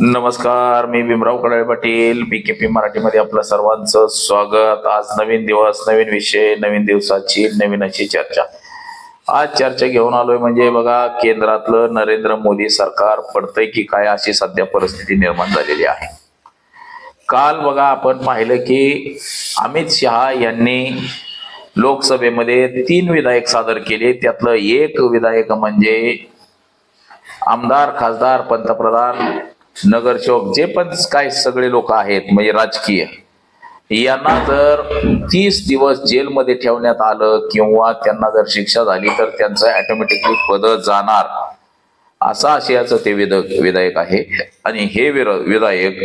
नमस्कार मी Bhimrao Kadale Patil P K P मराठीमध्ये आपलं सर्वांचं स्वागत. आज नवीन दिवस नवीन विषय नवीन दिवसाची नवीन अशी चर्चा. आज चर्चा घेऊन आलोय म्हणजे बघा केंद्रातलं नरेंद्र मोदी सरकार पडतंय की काय अशी सध्या परिस्थिती निर्माण झालेली आहे. काल बघा आपण पाहिलं की अमित शहा यांनी लोकसभेमध्ये तीन विधायक सादर केले. त्यातलं एक विधायक म्हणजे आमदार खासदार पंतप्रधान नगरसेवक जे पण काय सगळे लोक आहेत म्हणजे राजकीय यांना जर तीस दिवस जेलमध्ये ठेवण्यात आलं किंवा त्यांना जर शिक्षा झाली तर त्यांचं ऑटोमॅटिकली पद जाणार. असा आशयाचं ते विधेयक विधायक आहे. आणि हे विरो विधायक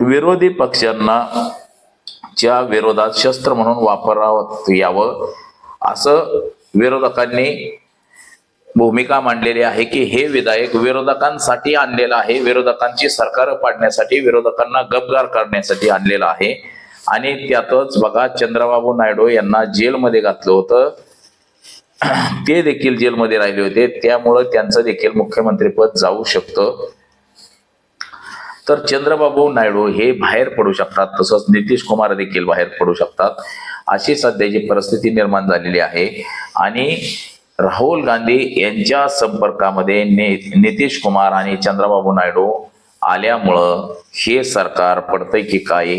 विरोधी पक्षांना च्या विरोधात शस्त्र म्हणून वापरावं यावं असं विरोधकांनी भूमिका मांडलेली आहे की हे विधायक विरोधकांसाठी आणलेलं आहे विरोधकांची सरकार पाडण्यासाठी विरोधकांना गपगार करण्यासाठी आणलेलं आहे. आणि त्यातच बघा चंद्रबाबू नायडू यांना जेलमध्ये घातलं होतं. ते देखील जेलमध्ये राहिले होते. त्यामुळं त्यांचं देखील मुख्यमंत्रीपद जाऊ शकतं. तर चंद्रबाबू नायडू हे बाहेर पडू शकतात तसंच नितीश कुमार देखील बाहेर पडू शकतात. अशी सध्याची परिस्थिती निर्माण झालेली आहे. आणि राहुल गांधी यांच्या संपर्कामध्ये ने नितीश कुमार आणि चंद्रबाबू नायडू आल्यामुळं हे सरकार पडतंय की काय?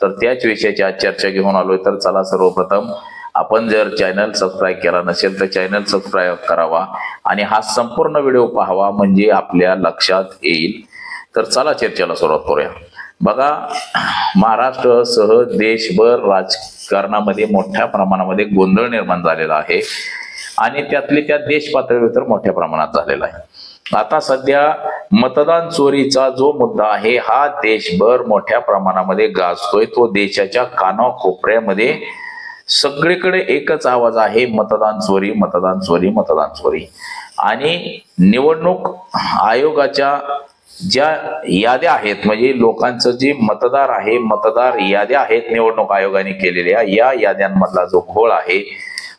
तर त्याच विषयाची आज चर्चा घेऊन आलोय. तर चला सर्वप्रथम आपण जर चॅनल सबस्क्राईब केला नसेल तर चॅनल सबस्क्राईब करावा आणि हा संपूर्ण व्हिडिओ पाहावा म्हणजे आपल्या लक्षात येईल. तर चला चर्चेला सुरुवात करूया. बघा महाराष्ट्रसह देशभर राजकारणामध्ये मोठ्या प्रमाणामध्ये गोंधळ निर्माण झालेला आहे. आणि त्यातले त्या देश पातळीवर तर मोठ्या प्रमाणात झालेला आहे. आता सध्या मतदान चोरीचा जो मुद्दा आहे हा देशभर मोठ्या प्रमाणामध्ये गाजतोय. तो देशाच्या कानाकोपऱ्यामध्ये सगळीकडे एकच आवाज आहे मतदान चोरी मतदान चोरी मतदान चोरी. आणि निवडणूक आयोगाच्या ज्या याद्या आहेत म्हणजे लोकांचं जे मतदार आहे मतदार याद्या आहेत निवडणूक आयोगाने केलेल्या या याद्यांमधला जो घोळ आहे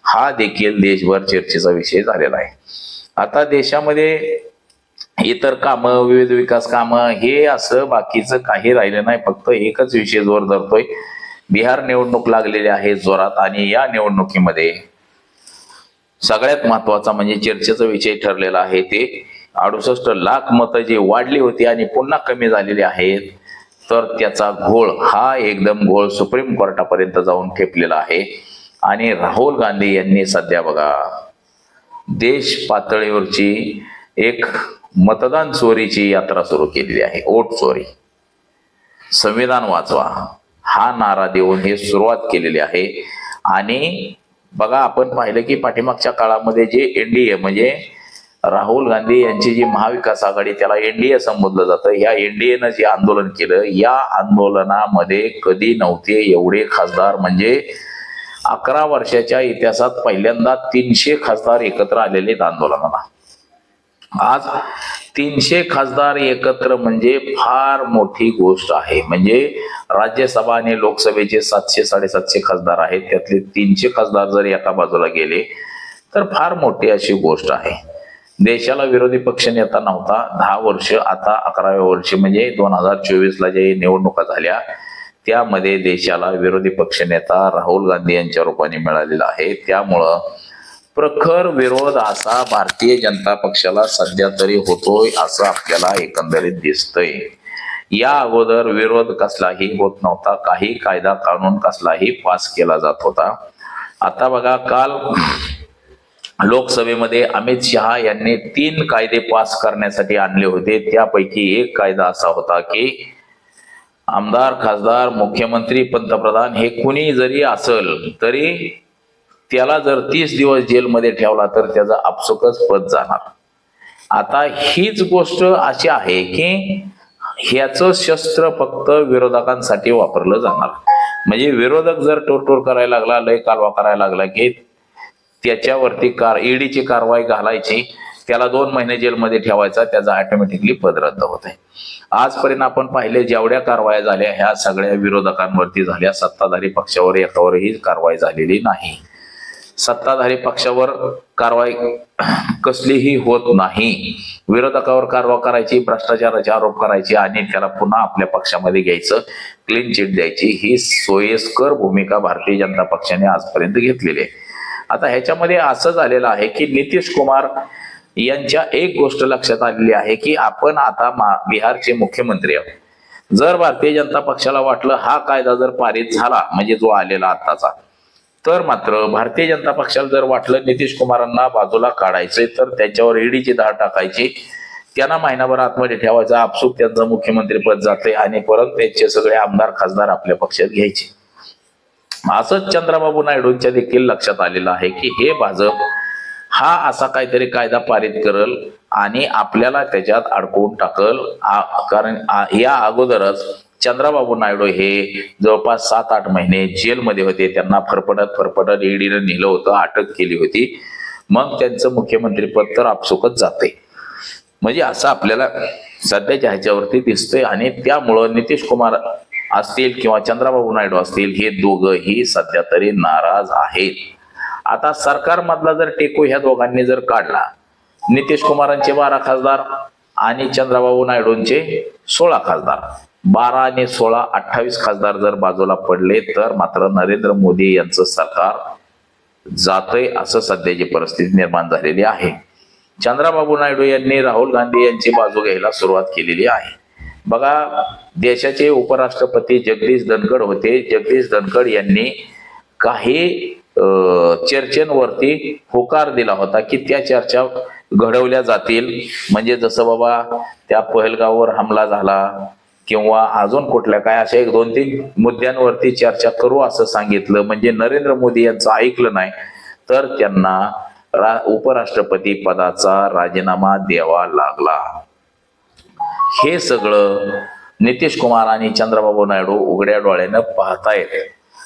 हा देखील देशभर चर्चेचा विषय झालेला आहे. आता देशामध्ये इतर कामं विविध विकास कामं हे असं बाकीचं काही राहिलं नाही. फक्त एकच विषय जोर धरतोय. बिहार निवडणूक लागलेली आहे जोरात आणि या निवडणुकीमध्ये सगळ्यात महत्त्वाचा म्हणजे चर्चेचा विषय ठरलेला आहे ते. अडुसष्ट लाख मतं जी वाढली होती आणि पुन्हा कमी झालेली आहेत तर त्याचा घोळ हा एकदम घोळ सुप्रीम कोर्टापर्यंत जाऊन ठेपलेला आहे. आणि राहुल गांधी यांनी सध्या बघा देश पातळीवरची एक मतदान चोरीची यात्रा सुरू केलेली आहे ओट चोरी. संविधान वाचवा हा नारा देऊन हे सुरुवात केलेली आहे. आणि बघा आपण पाहिलं की पाठीमागच्या काळामध्ये जे एनडीए म्हणजे राहुल गांधी यांची जी महाविकास आघाडी त्याला एनडीए संबोधलं जातं. या एनडीएनं जे आंदोलन केलं. या आंदोलनामध्ये कधी नव्हते एवढे खासदार म्हणजे अकरा वर्षाच्या इतिहासात पहिल्यांदा तीनशे खासदार एकत्र आलेले आंदोलनाला. आज तीनशे खासदार एकत्र म्हणजे फार मोठी गोष्ट आहे. म्हणजे राज्यसभा आणि लोकसभेचे सातशे साडेसातशे खासदार आहेत. त्यातले तीनशे खासदार जर एका बाजूला गेले तर फार मोठी अशी गोष्ट आहे. देशाला विरोधी पक्ष नेता नव्हता. दहा वर्ष आता अकराव्या वर्षी म्हणजे दोन हजार चोवीस ला जे निवडणुका झाल्या त्यामध्ये देशाला विरोधी पक्ष नेता राहुल गांधी यांच्या रूपाने मिळालेला आहे. त्यामुळं प्रखर विरोध असा भारतीय जनता पक्षाला सध्या तरी होतोय असं आपल्याला एकंदरीत दिसतंय. या अगोदर विरोध कसलाही होत नव्हता. काही कायदा कानून कसलाही पास केला जात होता. आता बघा काल लोकसभेमध्ये अमित शहा यांनी तीन कायदे पास करण्यासाठी आणले होते. त्यापैकी एक कायदा असा होता की आमदार खासदार मुख्यमंत्री पंतप्रधान हे कुणी जरी असल तरी त्याला जर तीस दिवस जेलमध्ये ठेवला तर त्याचा आपसुकच पद जाणार. आता हीच गोष्ट अशी आहे की ह्याचं शस्त्र फक्त विरोधकांसाठी वापरलं जाणार. म्हणजे विरोधक जर टोरटोर करायला लागला लय कालवा करायला लागला की त्याच्यावरती कार ईडीची कारवाई घालायची त्याला दोन महिने जेलमध्ये ठेवायचा त्याचा ऑटोमॅटिकली पद रद्द होत आहे आजपर्यंत आपण पाहिले जेवढ्या कारवाया झाल्या ह्या सगळ्या विरोधकांवरती झाल्या. सत्ताधारी पक्षावर एकावरही कारवाई झालेली नाही. सत्ताधारी पक्षावर कारवाई कसलीही होत नाही. विरोधकावर कारवाई करायची भ्रष्टाचाराचे आरोप करायचे आणि त्याला पुन्हा आपल्या पक्षामध्ये घ्यायचं क्लीन चिट द्यायची ही सोयीस्कर भूमिका भारतीय जनता पक्षाने आजपर्यंत घेतलेली आहे. आता ह्याच्यामध्ये असं झालेलं आहे की नितीश कुमार यांच्या एक गोष्ट लक्षात आलेली आहे की आपण आता मा- बिहारचे मुख्यमंत्री आहोत. जर भारतीय जनता पक्षाला वाटलं हा कायदा जर पारित झाला म्हणजे जो आलेला आताचा तर मात्र भारतीय जनता पक्षाला जर वाटलं नितीश कुमारांना बाजूला काढायचंय तर त्याच्यावर ईडीची धाड टाकायची त्यांना महिनाभर आतमध्ये ठेवायचा आपसूक त्यांचं मुख्यमंत्रीपद जाते आणि परत त्यांचे सगळे आमदार खासदार आपल्या पक्षात घ्यायचे. असंच चंद्रबाबू नायडूंच्या देखील लक्षात आलेलं आहे की हे भाजप हा असा काहीतरी कायदा पारित करल आणि आपल्याला त्याच्यात अडकवून टाकल. आ- कारण या अगोदरच चंद्राबाबू नायडू हे जवळपास सात आठ महिने जेलमध्ये होते. त्यांना फरफडत फरफडत ईडीनं नेलं होतं अटक केली होती. मग त्यांचं मुख्यमंत्रीपद तर आपसुकच जाते म्हणजे असं आपल्याला सध्याच्या ह्याच्यावरती दिसतंय आणि त्यामुळं नितीश कुमार असतील किंवा चंद्रबाबू नायडू असतील हे दोघंही सध्या तरी नाराज आहेत. आता सरकारमधला जर टेको ह्या दोघांनी जर काढला नितीश कुमारांचे बारा खासदार आणि चंद्रबाबू नायडूंचे सोळा खासदार. बारा आणि सोळा अठ्ठावीस खासदार जर बाजूला पडले तर मात्र नरेंद्र मोदी यांचं सरकार जातंय असं सध्याची परिस्थिती निर्माण झालेली आहे. चंद्रबाबू नायडू यांनी राहुल गांधी यांची बाजू घ्यायला सुरुवात केलेली आहे. बघा देशाचे उपराष्ट्रपती जगदीश धनखड होते. जगदीश धनखड यांनी काही चर्चेंवरती होकार दिला होता की त्या चर्चा घडवल्या जातील. म्हणजे जसं बाबा त्या पहलगाववर हमला झाला किंवा अजून कुठल्या काय अशा एक दोन तीन मुद्द्यांवरती चर्चा करू असं सांगितलं. म्हणजे नरेंद्र मोदी यांचं ऐकलं नाही तर त्यांना रा उपराष्ट्रपती पदाचा राजीनामा द्यावा लागला. हे सगळं नितीश कुमार आणि चंद्रबाबू नायडू उघड्या डोळ्यानं पाहतायत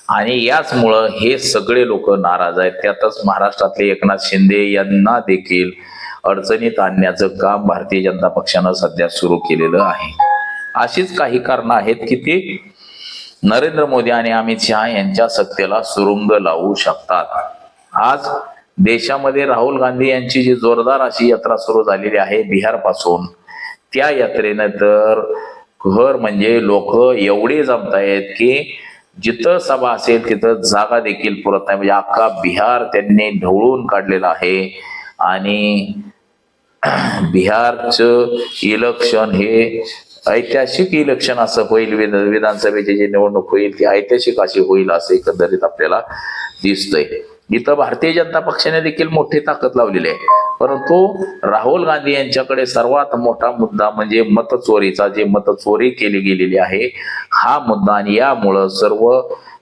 आणि याचमुळं हे सगळे लोक नाराज आहेत. त्यातच महाराष्ट्रातले एकनाथ शिंदे यांना देखील अडचणीत आणण्याचं काम भारतीय जनता पक्षानं सध्या सुरू केलेलं आहे. अशीच काही कारणं आहेत की ती नरेंद्र मोदी आणि अमित शहा यांच्या सत्तेला सुरुंग लावू शकतात. आज देशामध्ये राहुल गांधी यांची जी जोरदार अशी यात्रा सुरू झालेली आहे बिहारपासून त्या यात्रेनं तर घर म्हणजे लोक एवढे जमतायत की जिथं सभा असेल तिथं जागा देखील पुरत नाही. म्हणजे अख्खा बिहार त्यांनी ढवळून काढलेला आहे. आणि बिहारचं इलेक्शन हे ऐतिहासिक इलेक्शन असं होईल. विधानसभेची जी निवडणूक होईल ती ऐतिहासिक अशी होईल असं एकंदरीत आपल्याला दिसतंय. इथं भारतीय जनता पक्षाने देखील मोठी ताकद लावलेली आहे. परंतु राहुल गांधी यांच्याकडे सर्वात मोठा मुद्दा म्हणजे मतचोरीचा जे मतचोरी केली गेलेली आहे हा मुद्दा आणि यामुळं सर्व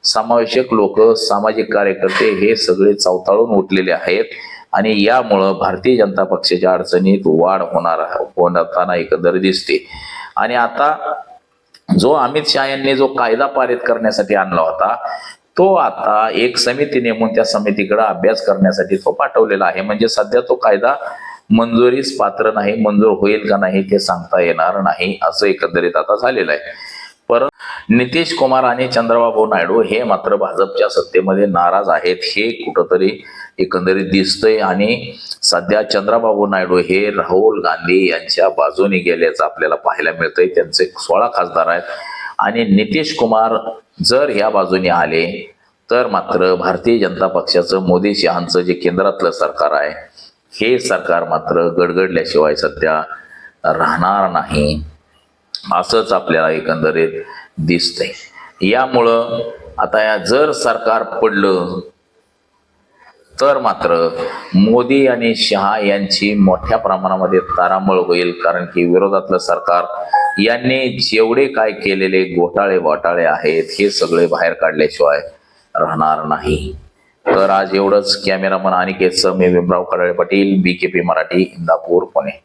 समावेशक लोक सामाजिक कार्यकर्ते हे सगळे चवताळून उठलेले आहेत आणि यामुळं भारतीय जनता पक्षाच्या अडचणीत वाढ होणार होताना एकंदर दिसते. आणि आता जो अमित शहा यांनी जो कायदा पारित करण्यासाठी आणला होता तो आता एक समिती नेमून त्या समितीकडे अभ्यास करण्यासाठी तो पाठवलेला आहे. म्हणजे सध्या तो कायदा मंजुरीस पात्र नाही मंजूर होईल का नाही ते सांगता येणार नाही असं एकंदरीत आता झालेलं आहे. परंतु नितीश कुमार आणि चंद्रबाबू नायडू हे मात्र भाजपच्या सत्तेमध्ये नाराज आहेत हे कुठंतरी एकंदरीत दिसतंय. आणि सध्या चंद्रबाबू नायडू हे राहुल गांधी यांच्या बाजूने गेल्याचं आपल्याला पाहायला मिळतंय. त्यांचे सोळा खासदार आहेत. आणि नितीश कुमार जर या बाजूने आले तर मात्र भारतीय जनता पक्षाचं मोदी शहांचं जे केंद्रातलं सरकार आहे हे सरकार मात्र गडगडल्याशिवाय सध्या राहणार नाही असंच आपल्याला एकंदरीत दिसतंय. यामुळं आता या जर सरकार पडलं तर मात्र मोदी आणि शहा यांची मोठ्या प्रमाणामध्ये तारांबळ होईल कारण की विरोधातलं सरकार यांनी जेवढे काय केलेले घोटाळे वाटाळे आहेत हे सगळे बाहेर काढल्याशिवाय राहणार नाही. तर आज एवढंच. कॅमेरामन अनिकेत मी Bhimrao Kadale Patil B K P Marathi Indapur Pune.